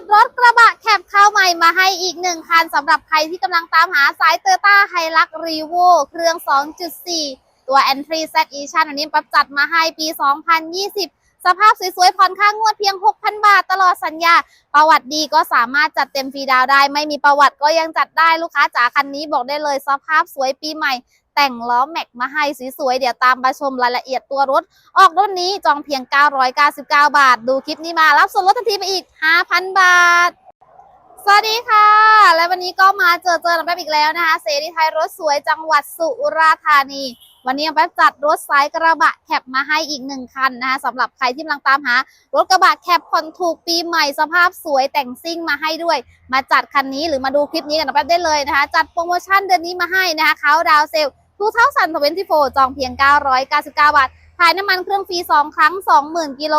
ดรถกระบะแคปข้าวใหม่มาให้อีกหนึ่งคันสำหรับใครที่กำลังตามหาสายเตอร์ต้าไฮลักรีโวเครื่อง 2.4 ตัว Entry Z Edition อันนี้ปับจัดมาให้ปี 2020 สภาพสวยๆผ่อนค่างวดเพียง 6,000 บาทตลอดสัญญา ประวัติดีก็สามารถจัดเต็มฟรีดาวได้ ไม่มีประวัติก็ยังจัดได้ลูกค้าจ๋าคันนี้บอกได้เลยสภาพสวยปีใหม่ แต่งล้อแม็กมาให้สวยๆ เดี๋ยวตามมาชมรายละเอียดตัวรถ ออกรถนี้จองเพียง 999 บาท ดูคลิปนี้มารับส่วนลดทันทีไปอีก 5,000 บาท สวัสดีค่ะ และวันนี้ก็มาเจอเจอน้องแป๊บอีกแล้วนะคะ เสรีไทยรถสวยจังหวัดสุราษฎร์ธานี วันนี้น้องแป๊บจัดรถสายกระบะแคปมาให้อีกหนึ่งคันนะคะสำหรับใครที่กำลังตามหา รถกระบะแคปผ่อนถูกปีใหม่สภาพสวยแต่งซิ่งมาให้ด้วย มาจัดคันนี้หรือมาดูคลิปนี้กันน้องแป๊บได้เลยนะคะ จัดโปรโมชั่นเดือนนี้มาให้นะคะเขาดาวเซล ทูเท่าสันทเวนตี้โฟจองเพียง 999 บาท ขายน้ำมันเครื่องฟรี 2 ครั้ง 20,000 กิโล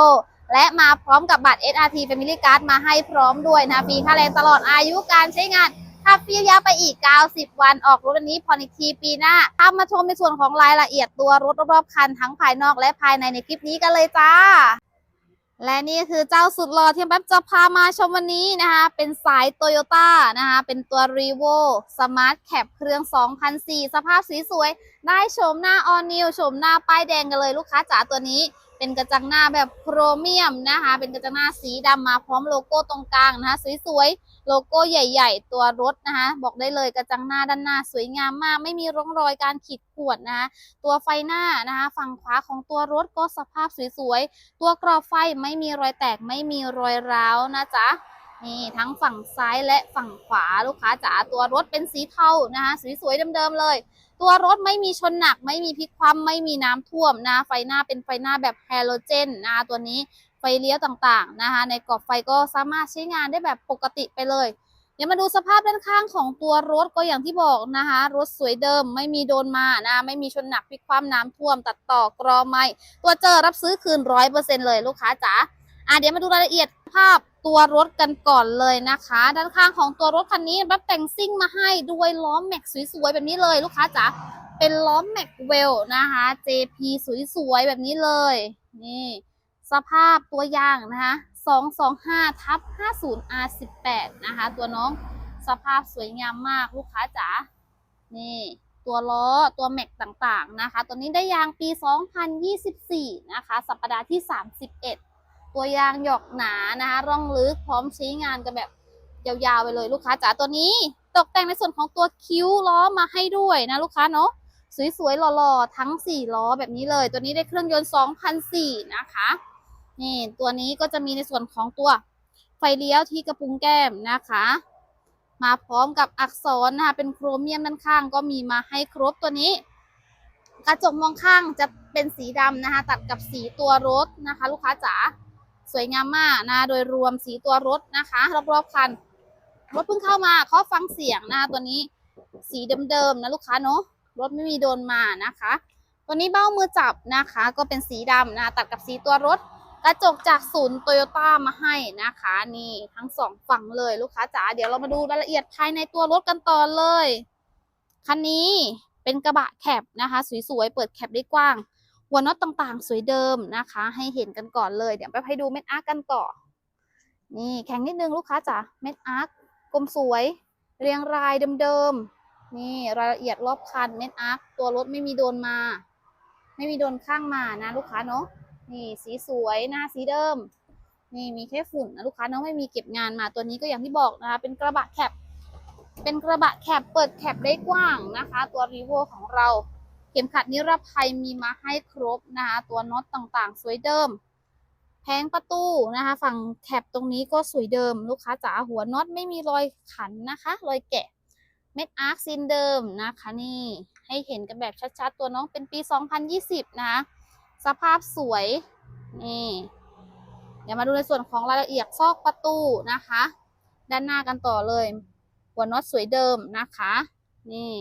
และมาพร้อมกับบัตร SRT Family Card มาให้พร้อมด้วยนะฟรีค่าแรงตลอดอายุการใช้งานขับฟรียาวไปอีก 90 วัน ออกรถวันนี้ผ่อนอีกทีปีหน้าตามมาชมในส่วนของรายละเอียดตัวรถรอบๆคันทั้งภายนอกและภายในในคลิปนี้กันเลยจ้า และนี่คือเจ้าสุดหล่อที่แป๊บจะพามาชมวันนี้นะคะ เป็นสายโตโยต้านะคะ เป็นตัว r e v o Smart Cap เครื่อง 2004 สภาพสีสวย ได้ชมหน้าออนิวชมหน้าป้ายแดงกันเลยลูกค้าจ๋าตัวนี้ เป็นกระจังหน้าแบบโครเมียมนะคะ เป็นกระจังหน้าสีดำมาพร้อมโลโก้ตรงกลางนะคะ สวยๆ โลโก้ใหญ่ ๆ ตัวรถนะคะ บอกได้เลยกระจังหน้าด้านหน้าสวยงามมาก ไม่มีร่องรอยการขีดข่วนนะคะ ตัวไฟหน้านะคะ ฝั่งขวาของตัวรถก็สภาพสวยๆ ตัวกรอบไฟไม่มีรอยแตกไม่มีรอยร้าวนะจ๊ะนี่ทั้งฝั่งซ้ายและฝั่งขวาลูกค้าจ๋าตัวรถเป็นสีเทานะคะสวยๆเดิมๆเลย ตัวรถไม่มีชนหนัก ไม่มีพลิกคว่ำไม่มีน้ำท่วมนะไฟหน้าเป็นไฟหน้าแบบแฮโลเจนนะตัวนี้ ไฟเลี้ยวต่างๆนะคะในกรอบไฟก็สามารถใช้งานได้แบบปกติไปเลย เดี๋ยวมาดูสภาพด้านข้างของตัวรถก็อย่างที่บอกนะคะรถสวยเดิมไม่มีโดนมานะไม่มีชนหนักพลิกคว่ำน้ำท่วม ตัดต่อกรอไม่ตัวเจอรับซื้อคืนร้อยเปอร์เซ็นเลยลูกค้าจ๋าอะเดี๋ยวมาดูรายละเอียดภาพตัวรถกันก่อนเลยนะคะ ด้านข้างของตัวรถคันนี้รับแต่งซิ่งมาให้ด้วยล้อแม็กสวยๆแบบนี้เลยลูกค้าจ๋าเป็นล้อแม็กเวลนะคะ JP สวยๆแบบนี้เลย นี่ สภาพตัวอย่างนะคะ225ทับ 50 R18 นะคะ ตัวน้องสภาพสวยงามมากลูกค้าจ๋า นี่ ตัวล้อตัวแม็กต่างๆนะคะ ตัวนี้ได้ยางปี 2024 นะคะ สัปดาห์ที่ 31 ตัวยางหยอกหนานะคะ ร่องลึกพร้อมใช้งานกันแบบยาวๆ ไปเลยลูกค้าจ๋า ตัวนี้ตกแต่งในส่วนของตัวคิ้วล้อมาให้ด้วยนะลูกค้าเนาะ สวยๆ หล่อๆ ทั้ง 4 ล้อแบบนี้เลย ตัวนี้ได้เครื่องยนต์ 2,004 นะคะ นี่ตัวนี้ก็จะมีในส่วนของตัวไฟเลี้ยวที่กระพุ้งแก้มนะคะ มาพร้อมกับอักษรนะคะเป็นโครเมียมด้านข้างก็มีมาให้ครบตัวนี้ กระจกมองข้างจะเป็นสีดำนะคะ ตัดกับสีตัวรถนะคะ ลูกค้าจ๋าสวยงามมากนะโดยรวมสีตัวรถนะคะรอบๆคันรถเพิ่งเข้ามาเขอฟังเสียงนะคะตัวนี้สีเดิมๆนะลูกค้าเนาะรถไม่มีโดนมานะคะ ตัวนี้เบ้ามือจับนะคะ ก็เป็นสีดำนะตัดกับสีตัวรถ กระจกจากศูนย์โตโยต้ามาให้นะคะ นี่ทั้งสองฝั่งเลยลูกค้าจ๋าเดี๋ยวเรามาดูรายละเอียดภายในตัวรถกันต่อเลยคันนี้เป็นกระบะแคปนะคะสวยๆเปิดแคปได้กว้างหัวน็อตต่างๆ สวยเดิมนะคะ ให้เห็นกันก่อนเลย เดี๋ยวไปให้ดูเม็ดอาร์กกันก่อ นี่แข็งนิดนึงลูกค้าจ๋าเม็ดอาร์กกลมสวย เรียงรายเดิมๆนี่รายละเอียดรอบคันเม็ดอาร์คตัวรถไม่มีโดนมา ไม่มีโดนข้างมานะลูกค้าเนาะ นี่สีสวยหน้าสีเดิม นี่มีแค่ฝุ่นนะลูกค้าเนาะไม่มีเก็บงานมาตัวนี้ก็อย่างที่บอกนะคะเป็นกระบะแคปเป็นกระบะแคปเปิดแคปได้กว้างนะคะ ตัวรีโวของเราเข็มขัดนิรภัยมีมาให้ครบนะคะ ตัวน็อตต่างๆ สวยเดิม แผงประตูนะคะ ฝั่งแคปตรงนี้ก็สวยเดิม ลูกค้าจ๋าหัวน็อตไม่มีรอยขันนะคะ รอยแกะ เม็ดอาร์คซินเดิมนะคะ นี่ให้เห็นกันแบบชัดๆ ตัวน้องเป็นปี 2020 นะคะ สภาพสวย นี่ เดี๋ยวมาดูในส่วนของรายละเอียดซอกประตูนะคะ ด้านหน้ากันต่อเลย หัวน็อตสวยเดิมนะคะ นี่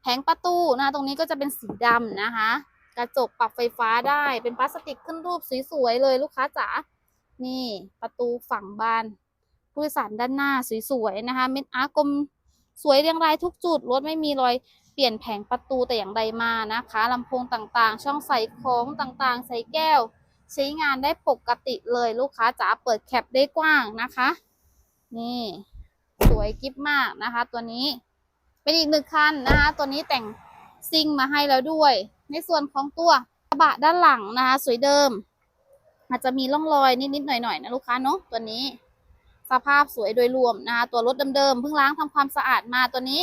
แผงประตูนะ ตรงนี้ก็จะเป็นสีดำนะคะ กระจกปรับไฟฟ้าได้ เป็นพลาสติกขึ้นรูปสวยๆเลยลูกค้าจ๋า นี่ประตูฝั่งบานผู้โดยสารด้านหน้าสวยๆนะคะ เม็ดอาร์กลมสวยเรียงรายทุกจุด รถไม่มีรอย เปลี่ยนแผงประตูแต่อย่างใดมานะคะลำโพงต่างๆ ช่องใส่ของต่างๆ ใส่แก้ว ใช้งานได้ปกติเลยลูกค้าจ๋าเปิดแคปได้กว้างนะคะ นี่ สวยกิฟมากนะคะ ตัวนี้เป็นอีกหนึ่งคันนะคะ ตัวนี้แต่งซิ่งมาให้แล้วด้วย ในส่วนของตัวกระบะด้านหลังนะคะ สวยเดิม อาจจะมีร่องรอยนิดๆหน่อยๆนะลูกค้าเนาะตัวนี้ สภาพสวยโดยรวมนะคะ ตัวรถเดิมๆเพิ่งล้างทำความสะอาดมาตัวนี้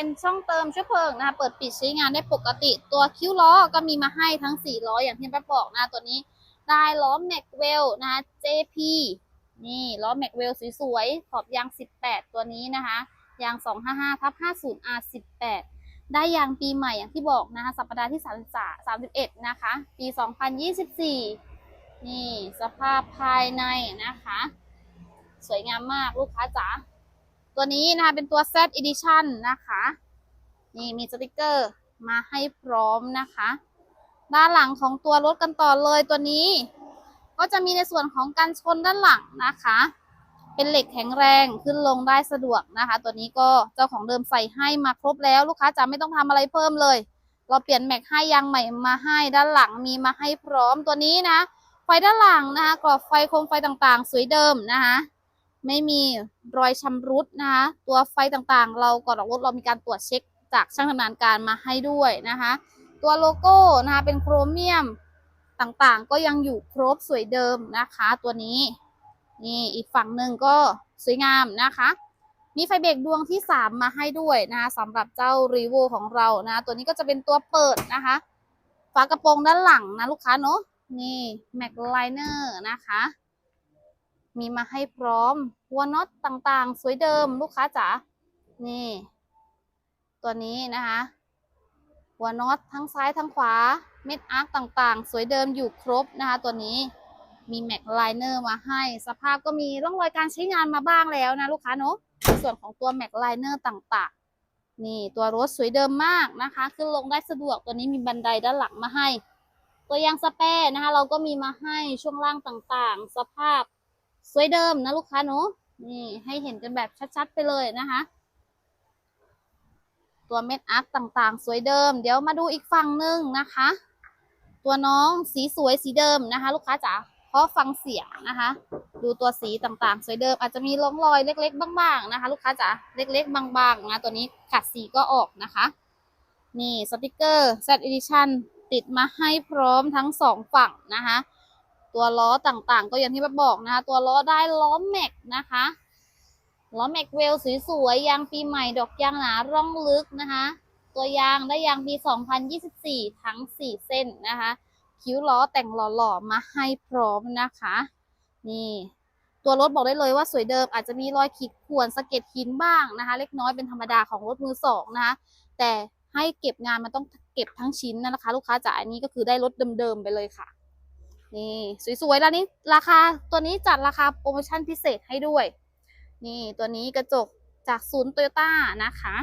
เป็นช่องเติมเชื้อเพลิงนะคะเปิดปิดใช้งานได้ปกติ ตัวคิ้วล้อก็มีมาให้ทั้ง4ล้ออย่างที่แป๊บบอกนะตัวนี้ได้ล้อแม็กเวลนะคะ JP นี่ล้อแม็กเวลสวยๆขอบยาง 18 ตัวนี้นะคะยาง 255ทับ50 R18 ได้ยางปีใหม่อย่างที่บอกนะคะสัปดาห์ที่33 31 นะคะ ปี 2024 นี่สภาพภายในนะคะ สวยงามมากลูกค้าจ๋า ตัวนี้นะคะเป็นตัว Z Edition นะคะ นี่มีสติกเกอร์มาให้พร้อมนะคะ ด้านหลังของตัวรถกันต่อเลยตัวนี้ ก็จะมีในส่วนของการชนด้านหลังนะคะ เป็นเหล็กแข็งแรงขึ้นลงได้สะดวกนะคะ ตัวนี้ก็เจ้าของเดิมใส่ให้มาครบแล้วลูกค้าจะไม่ต้องทำอะไรเพิ่มเลย เราเปลี่ยนแม็กให้ยางใหม่มาให้ด้านหลังมีมาให้พร้อมตัวนี้นะไฟด้านหลังนะคะกรอบไฟโคมไฟต่างๆ สวยเดิมนะคะ ไม่มีรอยชำรุดนะคะตัวไฟต่างๆ เราก่อนออกรถเรามีการตรวจเช็คจากช่างชำนาญการมาให้ด้วยนะคะ ตัวโลโก้นะคะเป็นโครเมียมต่างๆ ก็ยังอยู่ครบสวยเดิมนะคะ ตัวนี้นี่อีกฝั่งหนึ่งก็สวยงามนะคะ มีไฟเบรกดวงที่ 3 มาให้ด้วยนะคะสำหรับเจ้ารีโวของเรานะ ตัวนี้ก็จะเป็นตัวเปิดนะคะฝากระโปรงด้านหลังนะลูกค้าเนาะนี่แม็กไลเนอร์นะคะ มีมาให้พร้อมหัวน็อตต่างๆ สวยเดิมลูกค้าจ๋า นี่ ตัวนี้นะคะ หัวน็อตทั้งซ้ายทั้งขวา เม็ดอาร์คต่างๆ สวยเดิมอยู่ครบนะคะ ตัวนี้ มีแม็กไลเนอร์มาให้ สภาพก็มีร่องรอยการใช้งานมาบ้างแล้วนะลูกค้าเนาะ ในส่วนของตัวแม็กไลเนอร์ต่างๆ นี่ตัวรถสวยเดิมมากนะคะ ขึ้นลงได้สะดวก ตัวนี้มีบันไดด้านหลังมาให้ ตัวยางสเปรนะคะ เราก็มีมาให้ช่วงล่างต่างๆ สภาพ สวยเดิมนะลูกค้าเนาะนี่ให้เห็นกันแบบชัดๆไปเลยนะคะ ตัวเม็ดอาร์คต่างๆ สวยเดิม เดี๋ยวมาดูอีกฝั่งหนึ่งนะคะ ตัวน้องสีสวยสีเดิมนะคะ ลูกค้าจ๋าเพราะฟังเสียงนะคะ ดูตัวสีต่างๆ สวยเดิม อาจจะมีร่องรอยเล็ก ๆ บ้างๆนะคะ ลูกค้าจ๋าเล็ก ๆ บางๆนะตัวนี้ขัดสีก็ออกนะคะ นี่สติกเกอร์ Z Edition ติดมาให้พร้อมทั้งสองฝั่งนะคะ ตัวล้อต่างๆ ก็อย่างที่แม่บอกนะคะ ตัวล้อได้ล้อแม็กนะคะล้อแม็กเวลสวยๆยางปีใหม่ดอกยางหนาร่องลึกนะคะ ตัวยางได้ยางปี 2024 ทั้ง 4 เส้นนะคะ คิ้วล้อแต่งหล่อๆมาให้พร้อมนะคะ นี่ตัวรถบอกได้เลยว่าสวยเดิมอาจจะมีรอยขีดข่วนสะเก็ดหินบ้างนะคะ เล็กน้อยเป็นธรรมดาของรถมือสองนะคะ แต่ให้เก็บงานมันต้องเก็บทั้งชิ้นนะคะ ลูกค้าจ๋าอันนี้ก็คือได้รถเดิมๆไปเลยค่ะ นี่สวยๆแล้วนี้ราคาตัวนี้จัดราคาโปรโมชั่นพิเศษให้ด้วย นี่ตัวนี้กระจกจากศูนย์โตโยต้านะคะ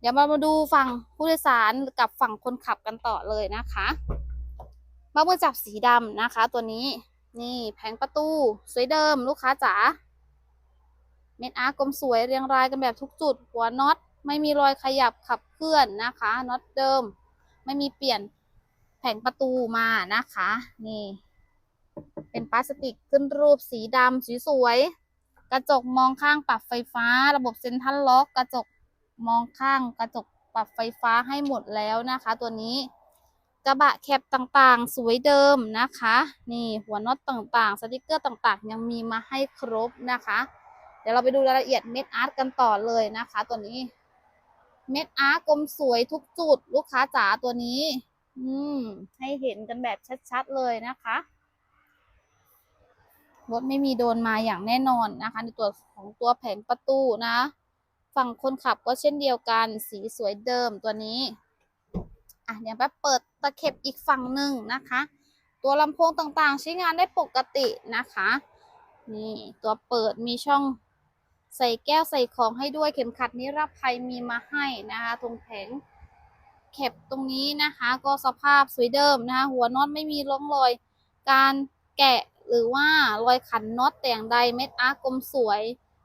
เดี๋ยวมามาดูฝั่งผู้โดยสารกับฝั่งคนขับกันต่อเลยนะคะมามือจับสีดำนะคะ ตัวนี้นี่แผงประตู สวยเดิมลูกค้าจ๋าเม็ดอาร์กลมสวยเรียงรายกันแบบทุกจุด หัวน็อตไม่มีรอยขยับขับเคลื่อนนะคะน็อตเดิม ไม่มีเปลี่ยนแผงประตูมานะคะ นี่ เป็นพลาสติกขึ้นรูปสีดำสวยๆ กระจกมองข้างปรับไฟฟ้า ระบบเซ็นทรัลล็อก กระจกมองข้างกระจกปรับไฟฟ้าให้หมดแล้วนะคะ ตัวนี้ กระบะแคปต่างๆ สวยเดิมนะคะ นี่หัวน็อตต่างๆ สติกเกอร์ต่างๆ ยังมีมาให้ครบนะคะ เดี๋ยวเราไปดูรายละเอียดเม็ดอาร์ตกันต่อเลยนะคะ ตัวนี้เม็ดอาร์ตกลมสวยทุกจุดลูกค้าจ๋าตัวนี้ อืม ให้เห็นกันแบบชัดๆเลยนะคะ รถไม่มีโดนมาอย่างแน่นอนนะคะ ในตัวของตัวแผงประตูนะ ฝั่งคนขับก็เช่นเดียวกันสีสวยเดิมตัวนี้อะเดี๋ยวแป๊บเปิดตะเข็บอีกฝั่งหนึ่งนะคะ ตัวลำโพงต่างๆ ใช้งานได้ปกตินะคะนี่ตัวเปิดมีช่องใส่แก้วใส่ของให้ด้วยเข็มขัดนิรภัยมีมาให้นะคะตรงแผงเข็บตรงนี้นะคะ ก็สภาพสวยเดิมนะคะ หัวน็อตไม่มีร่องรอย การแกะ หรือว่ารอยขันน็อตแต่งใดเม็ดอาร์กลมสวย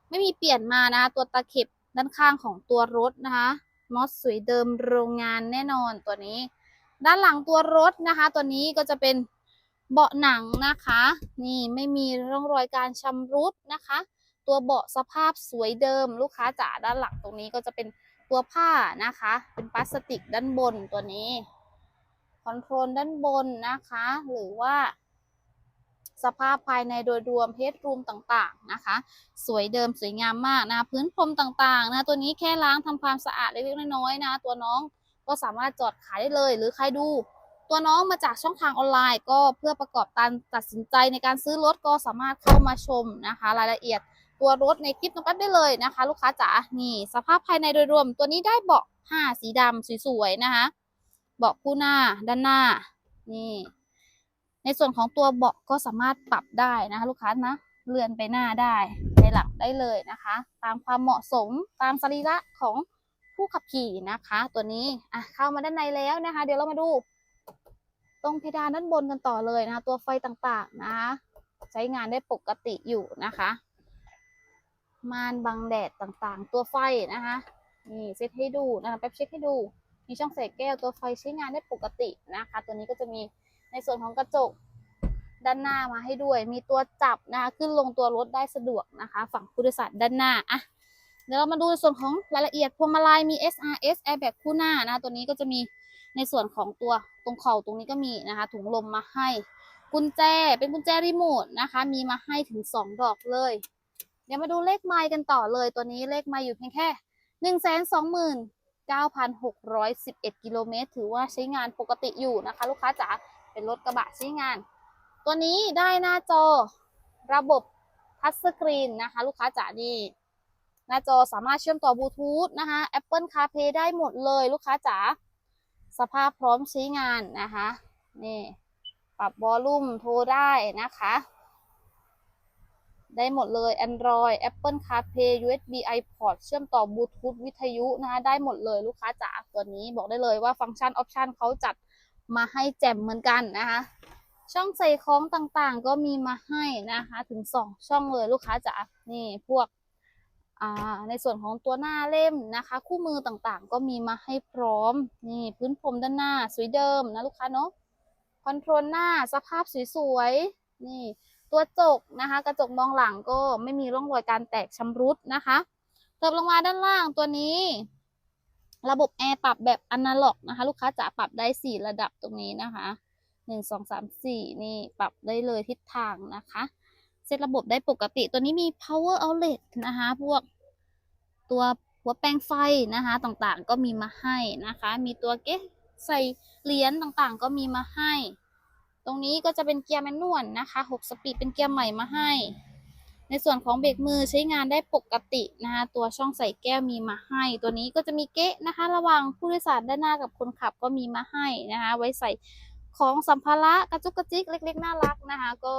ไม่มีเปลี่ยนมานะคะตัวตะเข็บด้านข้างของตัวรถนะคะน็อตสวยเดิมโรงงานแน่นอนตัวนี้ ด้านหลังตัวรถนะคะ ตัวนี้ก็จะเป็นเบาะหนังนะคะ นี่ไม่มีร่องรอยการชำรุดนะคะ ตัวเบาะสภาพสวยเดิมลูกค้าจ๋าด้านหลังตรงนี้ก็จะเป็นตัวผ้านะคะ เป็นพลาสติกด้านบนตัวนี้คอนโทรลด้านบนนะคะ หรือว่า สภาพภายในโดยรวมเพจรูมต่างๆนะคะ สวยเดิมสวยงามมากนะพื้นพรมต่างๆนะตัวนี้แค่ล้างทำความสะอาดเล็กๆน้อยๆนะ ตัวน้องก็สามารถจอดขายได้เลย หรือใครดูตัวน้องมาจากช่องทางออนไลน์ ก็เพื่อประกอบการตัดสินใจในการซื้อรถก็สามารถเข้ามาชมนะคะ รายละเอียดตัวรถในคลิปน้องแป๊บได้เลยนะคะ ลูกค้าจ๋านี่สภาพภายในโดยรวม ตัวนี้ได้เบาะผ้าสีดำสวยๆนะคะ เบาะคู่หน้าด้านหน้านี่ ในส่วนของตัวเบาะก็สามารถปรับได้นะคะลูกค้านะเลื่อนไปหน้าได้ในหลังได้เลยนะคะ ตามความเหมาะสมตามสรีระของผู้ขับขี่นะคะ ตัวนี้อะเข้ามาด้านในแล้วนะคะ เดี๋ยวเรามาดู ตรงเพดานด้านบนกันต่อเลยนะคะ ตัวไฟต่างๆนะคะใช้งานได้ปกติอยู่นะคะม่านบังแดดต่างๆ ตัวไฟนะคะนี่เซตให้ดูนะคะแป๊บเช็คให้ดู มีช่องใส่แก้วตัวไฟใช้งานได้ปกตินะคะ ตัวนี้ก็จะมี ในส่วนของกระจกด้านหน้ามาให้ด้วย มีตัวจับนะคะ ขึ้นลงตัวรถได้สะดวกนะคะ ฝั่งผู้โดยสารด้านหน้าอะเดี๋ยวเรามาดูในส่วนของรายละเอียดพวงมาลัยมี SRS airbag คู่หน้านะ ตัวนี้ก็จะมีในส่วนของตัวตรงเข่าตรงนี้ก็มีนะคะ ถุงลมมาให้ กุญแจเป็นกุญแจรีโมทนะคะ มีมาให้ถึง 2 ดอกเลย เดี๋ยวมาดูเลขไมล์กันต่อเลย ตัวนี้เลขไมล์อยู่เพียงแค่หนึ่งแสนสองหมื่น9,611 กิโลเมตร ถือว่าใช้งานปกติอยู่นะคะ ลูกค้าจ๋า เป็นรถกระบะใช้งาน ตัวนี้ได้หน้าจอระบบทัชสกรีนนะคะ ลูกค้าจ๋านี่หน้าจอสามารถเชื่อมต่อบลูทูธนะคะ Apple CarPlay ได้หมดเลยลูกค้าจ๋าสภาพพร้อมใช้งานนะคะนี่ปรับวอลลุ่มโทรได้นะคะ ได้หมดเลย Android Apple CarPlay USB iPod เชื่อมต่อบลูทูธวิทยุนะคะ ได้หมดเลยลูกค้าจ๋าตัวนี้บอกได้เลยว่าฟังก์ชันออปชันเขาจัด มาให้แจ่มเหมือนกันนะคะ ช่องใส่ของต่างๆ ก็มีมาให้นะคะ ถึง2ช่องเลยลูกค้าจ๋านี่พวกในส่วนของตัวหน้าเล่มนะคะ คู่มือต่างๆ ก็มีมาให้พร้อมนี่พื้นพรมด้านหน้าสวยเดิมนะลูกค้าเนาะคอนโทรลหน้าสภาพสวยๆนี่ตัวจกนะคะ กระจกมองหลังก็ไม่มีร่องรอยการแตกชำรุดนะคะเติบลงมาด้านล่างตัวนี้ ระบบแอร์ปรับแบบอนาล็อกนะคะ ลูกค้าจะปรับได้สี่ระดับตรงนี้นะคะหนึ่งสองสามสี่นี่ปรับได้เลยทิศทางนะคะ เซตระบบได้ปกติตัวนี้มี power outlet นะคะ พวกตัวหัวแปลงไฟนะคะต่างๆ ก็มีมาให้นะคะ มีตัวเก๊ะใส่เหรียญต่างๆ ก็มีมาให้ ตรงนี้ก็จะเป็นเกียร์แมนนวลนะคะ 6 สปีดเป็นเกียร์ใหม่มาให้ ในส่วนของเบรกมือใช้งานได้ปกตินะคะตัวช่องใส่แก้วมีมาให้ ตัวนี้ก็จะมีเก๊ะนะคะ ระหว่างผู้โดยสารด้านหน้ากับคนขับก็มีมาให้นะคะ ไว้ใส่ของสัมภาระกระจุกกระจิกเล็ก ๆ น่ารักนะคะ ก็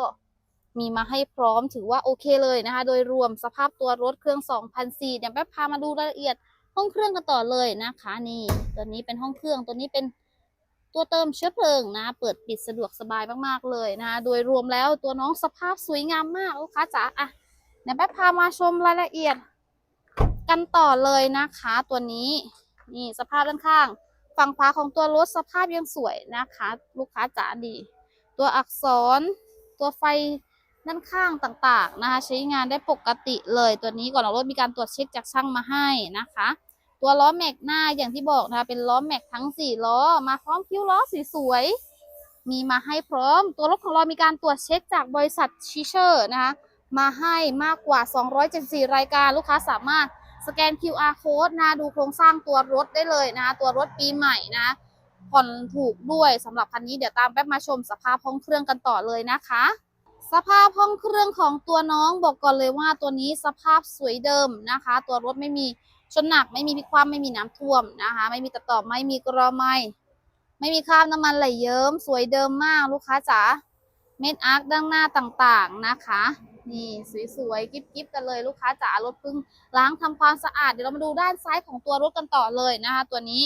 มีมาให้พร้อมถือว่าโอเคเลยนะคะ โดยรวมสภาพตัวรถเครื่อง2,004เดี๋ยวแป๊บพามาดูรายละเอียดห้องเครื่องกันต่อเลยนะคะ นี่ตัวนี้เป็นห้องเครื่องตัวนี้เป็น ตัวเติมเชื้อเพลิงนะ เปิดปิดสะดวกสบายมากๆเลยนะ โดยรวมแล้วตัวน้องสภาพสวยงามมากลูกค้าจ๋าอะเดี๋ยวแป๊บพามาชมรายละเอียด กันต่อเลยนะคะ ตัวนี้นี่สภาพด้านข้าง ฝั่งขวาของตัวรถสภาพยังสวยนะคะ ลูกค้าจ๋าดี ตัวอักษร ตัวไฟด้านข้างต่างๆนะคะ ใช้งานได้ปกติเลยตัวนี้ก่อนออกรถมีการตรวจเช็คจากช่างมาให้นะคะ ตัวล้อแม็กหน้าอย่างที่บอกนะคะเป็นล้อแม็กทั้ง4ล้อ มาพร้อมคิ้วล้อสีสวยๆมีมาให้พร้อม ตัวรถของเรามีการตรวจเช็คจากบริษัทชิเชอร์นะคะมาให้มากกว่า 274 รายการลูกค้าสามารถสแกน QR code นะดูโครงสร้างตัวรถได้เลยนะคะตัวรถปีใหม่นะผ่อนถูกด้วยสำหรับคันนี้เดี๋ยวตามแป๊บมาชมสภาพห้องเครื่องกันต่อเลยนะคะ สภาพห้องเครื่องของตัวน้องบอกก่อนเลยว่าตัวนี้สภาพสวยเดิมนะคะ ตัวรถไม่มี ชนหนักไม่มีพลิกคว่ำไม่มีน้ำท่วมนะคะ ไม่มีตะต่อไม่มีกรอไม่ไม่มีคราบน้ำมันไหลเยิ้มสวยเดิมมากลูกค้าจ๋าเม็ดอาร์คด้านหน้าต่างๆนะคะ นี่สวยๆกิ๊บๆกันเลยลูกค้าจ๋ารถเพิ่งล้างทำความสะอาดเดี๋ยวเรามาดูด้านซ้ายของตัวรถกันต่อเลยนะคะ ตัวนี้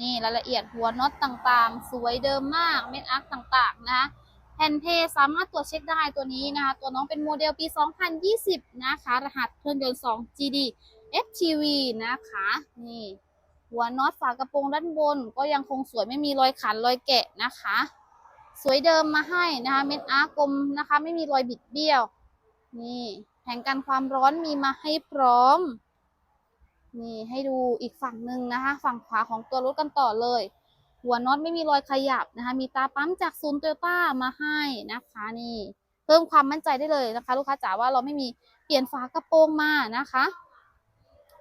นี่รายละเอียดหัวน็อตต่างๆ สวยเดิมมากเม็ดอาร์คต่างๆนะคะแผ่นเทสามารถตรวจเช็คได้ตัวนี้นะคะ ตัวน้องเป็นโมเดลปี 2020 นะคะ รหัสเครื่องยนต์ 2 GD FTV นะคะ นี่ หัวน็อตฝากระโปรงด้านบน ก็ยังคงสวยไม่มีรอยขันรอยแกะนะคะ สวยเดิมมาให้นะคะเม็ดอาร์กลมนะคะ ไม่มีรอยบิดเบี้ยว นี่แผงกันความร้อนมีมาให้พร้อม นี่ให้ดูอีกฝั่งหนึ่งนะคะ ฝั่งขวาของตัวรถกันต่อเลย หัวน็อตไม่มีรอยขยับนะคะ มีตาปั๊มจากศูนโตโยต้ามาให้นะคะนี่ เพิ่มความมั่นใจได้เลยนะคะ ลูกค้าจ๋าว่าเราไม่มีเปลี่ยนฝากระโปรงมานะคะ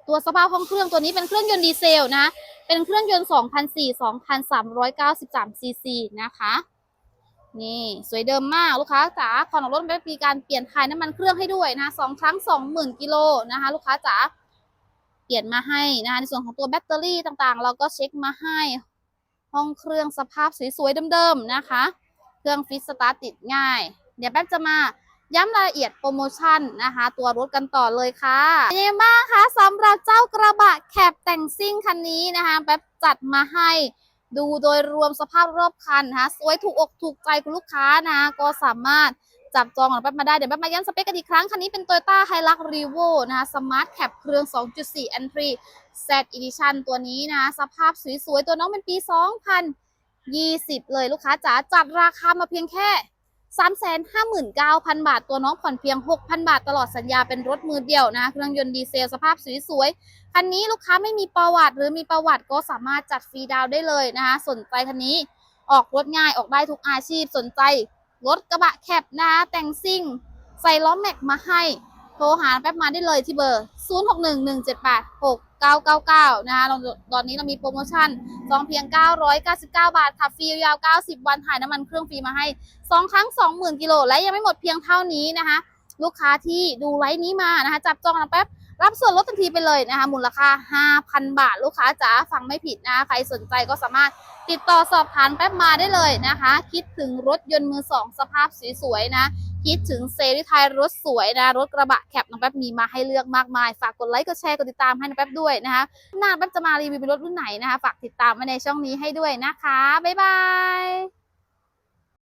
ตัวสภาพของเครื่องตัวนี้เป็นเครื่องยนต์ดีเซลนะ เป็นเครื่องยนต์2,400 2,393ซีซีนะคะ นี่สวยเดิมมากลูกค้าจ๋าก่อนออกรถไม่มีการเปลี่ยนถ่ายน้ำมันเครื่องให้ด้วยนะสองครั้ง 20,000กิโลนะคะ ลูกค้าจ๋าเปลี่ยนมาให้นะคะในส่วนของตัวแบตเตอรี่ต่างๆ เราก็เช็คมาให้ ห้องเครื่องสภาพสวยๆเดิมๆนะคะ เครื่องฟิตสตาร์ทติดง่าย เดี๋ยวแป๊บจะมา ย้ำรายละเอียดโปรโมชั่นนะคะ ตัวรถกันต่อเลยค่ะเป็นยังไงบ้างคะสำหรับเจ้ากระบะแคปแต่งซิ่งคันนี้นะคะแป๊บจัดมาให้ดูโดยรวมสภาพรอบคันนะคะสวยถูกอกถูกใจคุณลูกค้านะะก็สามารถจับจองของแป๊บมาได้ เดี๋ยวแป๊บมาย้ำสเปคกันอีกครั้ง คันนี้เป็น Toyota Hilux Revo นะคะ Smart Cap เครื่อง 2.4 Entry Z Edition ตัวนี้นะคะสภาพสวยๆ ตัวน้องเป็นปี 2020 เลยลูกค้าจ๋าจัดราคามาเพียงแค่ 359,000 บาท ตัวน้องผ่อนเพียง 6,000 บาทตลอดสัญญาเป็นรถมือเดียวนะเครื่องยนต์ดีเซลสภาพสวยๆ คันนี้ลูกค้าไม่มีประวัติ หรือมีประวัติก็สามารถจัดฟรีดาวได้เลยนะคะสนใจคันนี้ออกรถง่ายออกได้ทุกอาชีพสนใจ รถกระบะแคปนะคะแต่งซิ่ง ใส่ล้อแม็กมาให้ โทรหาแป๊บมาได้เลยที่เบอร์ 0611786999 นะคะตอนนี้เรามีโปรโมชั่นจองเพียง 999 บาทขับฟรียาว 90 วันถ่ายน้ำมันเครื่องฟรีมาให้ 2 ครั้ง 20,000 กิโล และยังไม่หมดเพียงเท่านี้นะคะ ลูกค้าที่ดูไลฟ์นี้มานะคะ จับจองแป๊บรับส่วนลดทันทีไปเลยนะคะ มูลค่า 5,000 บาท ลูกค้าจ๋าฟังไม่ผิดนะคะใครสนใจก็สามารถติดต่อสอบถามแป๊บมาได้เลยนะคะ คิดถึงรถยนต์มือสองสภาพสวยๆนะ คิดถึงเซรีไทยรถสวยนะ รถกระบะแคปน้องแป๊บมีมาให้เลือกมากมาย ฝากกดไลค์กดแชร์กดติดตามให้น้องแป๊บด้วยนะคะหน้าแป๊บจะมารีวิวเป็นรถรุ่นไหนนะคะ ฝากติดตามมาในช่องนี้ให้ด้วยนะคะ บ๊ายบาย